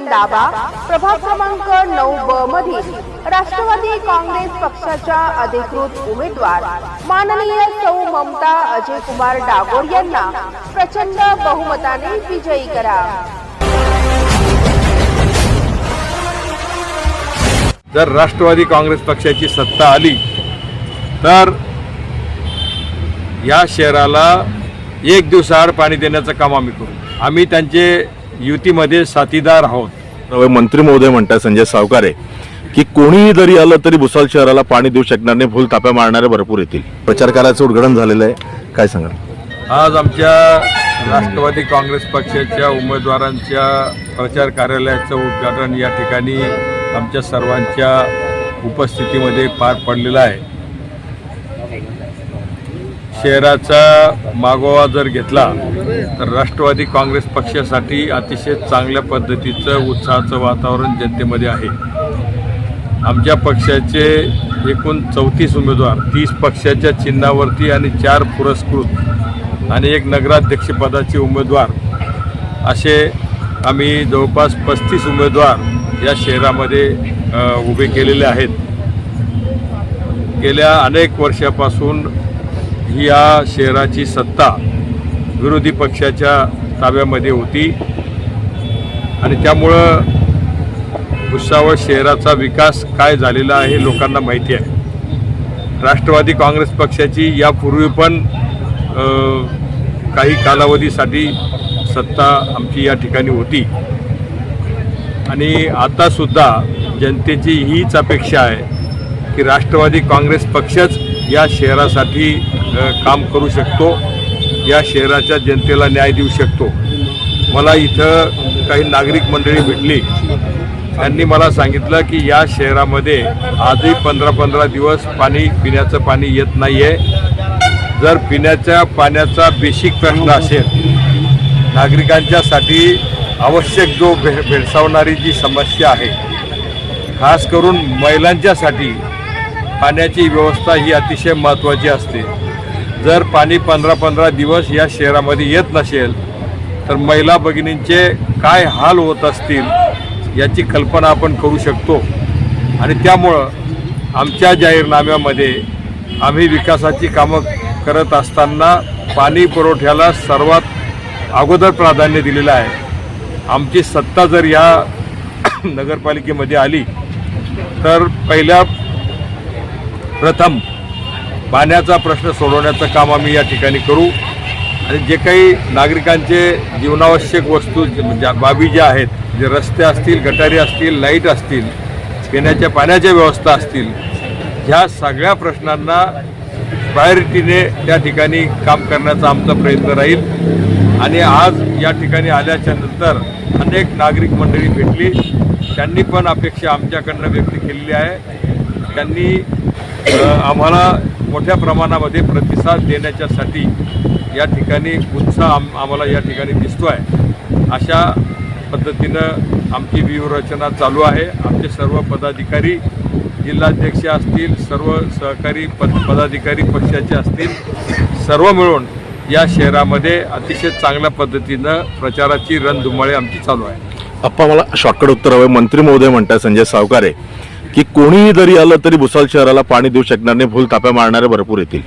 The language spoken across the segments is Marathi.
बटन दाबा. प्रभाग क्रमांक नऊ ब मधील राष्ट्रवादी काँग्रेस पक्षाच्या अधिकृत उमेदवार माननीय सौ ममता अजय कुमार डागोर यांना प्रचंड बहुमताने विजयी करा. जर राष्ट्रवादी काँग्रेस पक्षाची सत्ता आली तर या शहराला एक दिवसाआड पाणी देण्याचं काम आम्ही करू. आम्ही त्यांचे युतीमध्ये साथीदार आहोत. मंत्री महोदय म्हणतात संजय सावकारे की कोणीही जरी आलं तरी भुसाल शहराला पाणी देऊ शकणार नाही फुल ताप्या मारणारे भरपूर येतील. प्रचार कार्याचं उद्घाटन झालेलं आहे. काय सांगाल? आज आमच्या राष्ट्रवादी काँग्रेस पक्षाच्या उमेदवारांच्या प्रचार कार्यालयाचं उद्घाटन या ठिकाणी आमच्या सर्वांच्या उपस्थितीमध्ये पार पडलेलं आहे. शहराचा मागोवा जर घेतला तर राष्ट्रवादी काँग्रेस पक्षासाठी अतिशय चांगल्या पद्धतीचं उत्साहाचं वातावरण जनतेमध्ये आहे. आमच्या पक्षाचे एकूण चौतीस उमेदवार तीस पक्षाच्या चिन्हावरती आणि चार पुरस्कृत आणि एक नगराध्यक्षपदाचे उमेदवार असे आम्ही जवळपास पस्तीस उमेदवार या शहरामध्ये उभे केलेले आहेत. गेल्या अनेक वर्षापासून ही या शहराची सत्ता विरोधी पक्षाच्या ताब्यामध्ये होती. आणि त्यामुळं भुसावळ शहराचा विकास काय झालेला आहे लोकांना माहिती आहे. राष्ट्रवादी काँग्रेस पक्षाची यापूर्वी पण काही कालावधीसाठी सत्ता आमची या ठिकाणी होती. आणि आतासुद्धा जनतेची हीच अपेक्षा आहे की राष्ट्रवादी काँग्रेस पक्षच या शहरासाठी काम करू शकतो. या शहराच्या जनतेला न्याय देऊ शकतो. मला इथं काही नागरिक मंडळी भेटली. त्यांनी मला सांगितलं की या शहरामध्ये आजही पंधरा पंधरा दिवस पाणी पिण्याचं पाणी येत नाही आहे जर पिण्याच्या पाण्याचा बेसिक प्रश्न असेल नागरिकांच्यासाठी आवश्यक जो भे भेडसावणारी जी समस्या आहे खास करून महिलांच्यासाठी पाण्याची व्यवस्था ही अतिशय महत्त्वाची असते. जर पाणी पंधरा पंधरा दिवस या शहरामध्ये येत नसेल तर महिला भगिनींचे काय हाल होत असतील याची कल्पना आपण करू शकतो. आणि त्यामुळं आमच्या जाहीरनाम्यामध्ये आम्ही विकासाची कामं करत असताना पाणी पुरवठ्याला सर्वात अगोदर प्राधान्य दिलेलं आहे. आमची सत्ता जर या नगरपालिकेमध्ये आली तर पहिल्या प्रथम पाण्याचा प्रश्न सोडवण्याचं काम आम्ही या ठिकाणी करू. आणि जे काही नागरिकांचे जीवनावश्यक वस्तू ज्या बाबी ज्या आहेत जे रस्ते असतील गटारी असतील लाइट असतील पिण्याच्या पाण्याच्या व्यवस्था असतील ह्या सगळ्या प्रश्नांना प्रायोरिटीने त्या ठिकाणी काम करण्याचा आमचा प्रयत्न राहील. आणि आज या ठिकाणी आल्याच्यानंतर अनेक नागरिक मंडळी भेटली. त्यांनी पण अपेक्षा आमच्याकडनं व्यक्त केलेली आहे. त्यांनी आम्हाला मोठ्या प्रमाणामध्ये प्रतिसाद देण्याच्यासाठी या ठिकाणी उत्साह आम आम्हाला या ठिकाणी दिसतो आहे अशा पद्धतीनं आमची व्यूहरचना चालू आहे. आमचे सर्व पदाधिकारी जिल्हाध्यक्ष असतील सर्व सहकारी पद पदाधिकारी पक्षाचे असतील सर्व मिळून या शहरामध्ये अतिशय चांगल्या पद्धतीनं प्रचाराची रणधुमाळी आमची चालू आहे. आप्पा मला शॉर्टकट उत्तर हवं मंत्री महोदय म्हणतात संजय सावकारे. की कोणीही जरी आलं तरी भुसाल शहराला पाणी देऊ शकणार नाही फुल ताप्या मारणारे भरपूर येतील.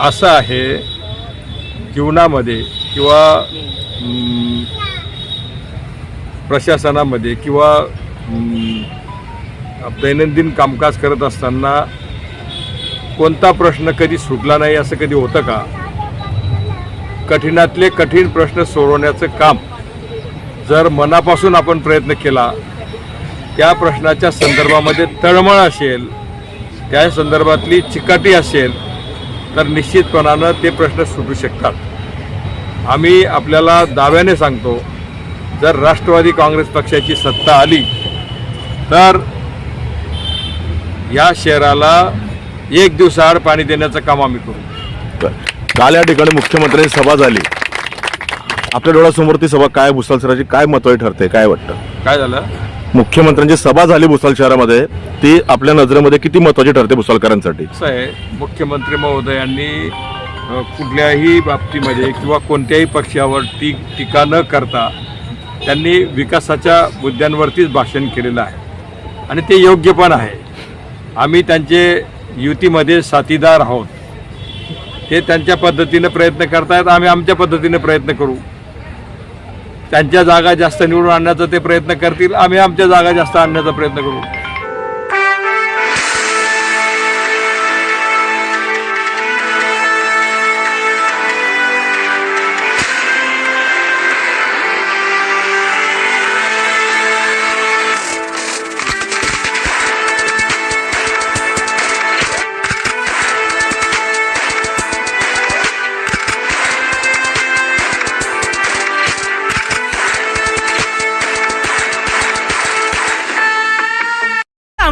असं आहे जीवनामध्ये किंवा प्रशासनामध्ये किंवा दैनंदिन कामकाज करत असताना कोणता प्रश्न कधी सुटला नाही असं कधी होतं का? कठीणातले कठीण प्रश्न सोडवण्याचं काम जर मनापासून आपण प्रयत्न केला त्या प्रश्नाच्या संदर्भामध्ये तळमळ असेल त्या संदर्भातली चिकाटी असेल तर निश्चितपणानं ते प्रश्न सुटू शकतात. आम्ही आपल्याला दाव्याने सांगतो जर राष्ट्रवादी काँग्रेस पक्षाची सत्ता आली तर या शहराला एक दिवसाआड पाणी देण्याचं काम आम्ही करू. काल या ठिकाणी मुख्यमंत्र्यांची सभा झाली. आपल्या डोळ्यासमोर ती सभा काय भुसाल शहराची काय महत्वाची ठरते काय वाटतं? काय झालं? मुख्यमंत्र्यांची सभा झाली भुसाल शहरामध्ये ती आपल्या नजरेमध्ये किती महत्वाची ठरते भुसालकरांसाठी असं आहे मुख्यमंत्री महोदयांनी कुठल्याही बाबतीमध्ये किंवा कोणत्याही पक्षावर टी टीका न करता त्यांनी विकासाच्या मुद्द्यांवरतीच भाषण केलेलं आहे. आणि ते योग्य पण आहे. आम्ही त्यांचे युतीमध्ये साथीदार आहोत. ते त्यांच्या पद्धतीने प्रयत्न करतायत आम्ही आमच्या पद्धतीने प्रयत्न करू. त्यांच्या जागा जास्त निवडून आणण्याचा ते प्रयत्न करतील. आम्ही आमच्या जागा जास्त आणण्याचा प्रयत्न करू.